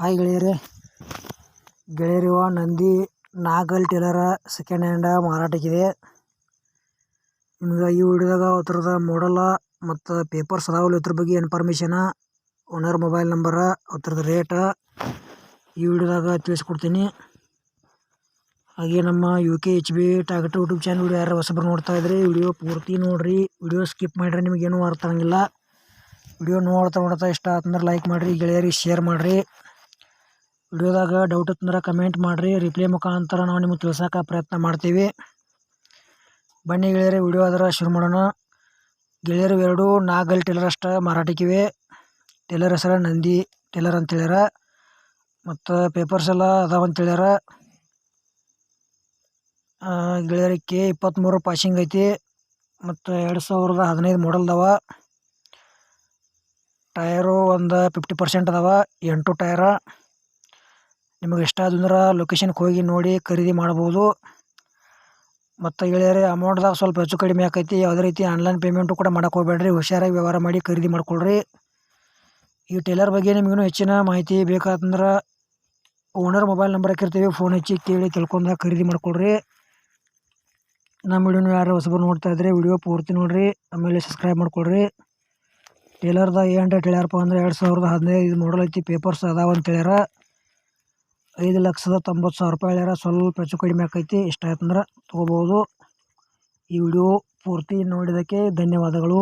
Hi ಗೆಳೆಯರೇ. ಗೆಳೆಯರಿವ ನಂದಿ ನಾಗಲ್ ಟೇಲರ ಸೆಕೆಂಡ್ ಹ್ಯಾಂಡ ಮಾರಾಟಕ್ಕಿದೆ. ನಿಮ್ಗೆ ಈ ವಿಡಿಯೋದಾಗ ಅದ್ರದ ಮಾಡಲ್ಲ ಮತ್ತು ಪೇಪರ್ಸ್ ಅದಾವಲ್ಲ ಇದ್ರ ಬಗ್ಗೆ ಇನ್ಫಾರ್ಮೇಷನ ಓನರ್ ಮೊಬೈಲ್ ನಂಬರ ಅದ್ರದ್ದು ರೇಟ ಈ ವಿಡಿಯೋದಾಗ ತಿಳಿಸ್ಕೊಡ್ತೀನಿ. ಹಾಗೆ ನಮ್ಮ ಯು ಕೆ ಎಚ್ ಬಿ ಟಾಗಟ್ ಯೂಟ್ಯೂಬ್ ಚಾನಲ್ ಯಾರು ಹೊಸಬ್ರು ನೋಡ್ತಾ ಇದ್ರಿ ವಿಡಿಯೋ ಪೂರ್ತಿ ನೋಡಿರಿ. ವಿಡಿಯೋ ಸ್ಕಿಪ್ ಮಾಡಿರಿ ನಿಮಗೇನು ಅರ್ಥ ಆಗಂಗಿಲ್ಲ. ವಿಡಿಯೋ ನೋಡ್ತಾ ನೋಡ್ತಾ ಇಷ್ಟ ಆತಂದ್ರೆ ಲೈಕ್ ಮಾಡಿರಿ, ಗೆಳೆಯರಿಗೆ ಶೇರ್ ಮಾಡಿರಿ. ವಿಡಿಯೋದಾಗ ಡೌಟ್ ಇತ್ತಂದ್ರೆ ಕಮೆಂಟ್ ಮಾಡಿರಿ. ರಿಪ್ಲೈ ಮುಖಾಂತರ ನಾವು ನಿಮಗೆ ತಿಳ್ಸೋಕೆ ಪ್ರಯತ್ನ ಮಾಡ್ತೀವಿ. ಬನ್ನಿ ಗೆಳೆಯರೆ ವಿಡಿಯೋ ಅದರ ಶುರು ಮಾಡೋಣ. ಗೆಳೆಯರು ಎರಡು, ನಾಗಲ್ ಟೇಲರ್ ಅಷ್ಟು ಮಾರಾಟಕ್ಕಿವೆ ಟೇಲರ್ ಹೆಸರು ನಂದಿ ಟೇಲರ್ ಅಂತ ಹೇಳ್ಯಾರ. ಮತ್ತು ಪೇಪರ್ಸ್ ಎಲ್ಲ ಅದಾವ ಅಂತ ಹೇಳ್ಯಾರ. ಗೆಳೆಯರ, ಕೆ ಇಪ್ಪತ್ತ್ಮೂರು ಪಾಸಿಂಗ್ ಐತಿ. ಮತ್ತು ಎರಡು ಸಾವಿರದ ಹದಿನೈದು ಮಾಡಲ್ದವ ಟಯರು ಒಂದು ಫಿಫ್ಟಿ ಪರ್ಸೆಂಟ್ ಅದಾವ ಎಂಟು ಟಯರ ನಿಮಗೆ ಇಷ್ಟ ಆದಂದ್ರೆ ಲೊಕೇಶನ್ಗೆ ಹೋಗಿ ನೋಡಿ ಖರೀದಿ ಮಾಡ್ಬೋದು. ಮತ್ತು ಗೆಳೆಯರೇ ಅಮೌಂಟ್ದಾಗ ಸ್ವಲ್ಪ ಹೆಚ್ಚು ಕಡಿಮೆ ಆಕೈತಿ. ಯಾವುದೇ ರೀತಿ ಆನ್ಲೈನ್ ಪೇಮೆಂಟು ಕೂಡ ಮಾಡಕ್ಕೆ ಹೋಗ್ಬೇಡ್ರಿ. ಹುಷಾರಾಗಿ ವ್ಯವಹಾರ ಮಾಡಿ ಖರೀದಿ ಮಾಡ್ಕೊಳ್ರಿ. ಈ ಟೈಲರ್ ಬಗ್ಗೆ ನಿಮಗೂ ಹೆಚ್ಚಿನ ಮಾಹಿತಿ ಬೇಕಾತಂದ್ರೆ ಓನರ್ ಮೊಬೈಲ್ ನಂಬರ್ ಹಾಕಿರ್ತೀವಿ. ಫೋನ್ ಹಚ್ಚಿ ಕೇಳಿ ತಿಳ್ಕೊಂಡಾಗ ಖರೀದಿ ಮಾಡ್ಕೊಳ್ರಿ. ನಮ್ಮ ವಿಡಿಯೋನ ಯಾರು ಹೊಸಬರು ನೋಡ್ತಾ ಇದ್ರೆ ವಿಡಿಯೋ ಪೂರ್ತಿ ನೋಡಿರಿ, ಆಮೇಲೆ ಸಬ್ಸ್ಕ್ರೈಬ್ ಮಾಡ್ಕೊಳ್ರಿ. ಟೇಲರ್ದ ಏನು ರೇಟ್ ಹೇಳ್ಯಾರಪ್ಪ ಅಂದ್ರೆ ಎರಡು ಸಾವಿರದ ಹದಿನೈದು ಮಾಡಲ್ ಐತಿ ಪೇಪರ್ಸ್ ಅದಾವ ಅಂತ ಹೇಳ್ಯಾರ. ಐದು ಲಕ್ಷದ ತೊಂಬತ್ತು ಸಾವಿರ ರೂಪಾಯಿ ಹೇಳ್ಯಾರ, ಸ್ವಲ್ಪ ಹೆಚ್ಚು ಕಡಿಮೆ ಆಕೈತಿ, ಇಷ್ಟ ಆಯ್ತಂದ್ರೆ ತೊಗೋಬೋದು ಈ ವಿಡಿಯೋ ಪೂರ್ತಿ ನೋಡಿದ್ದಕ್ಕೆ ಧನ್ಯವಾದಗಳು.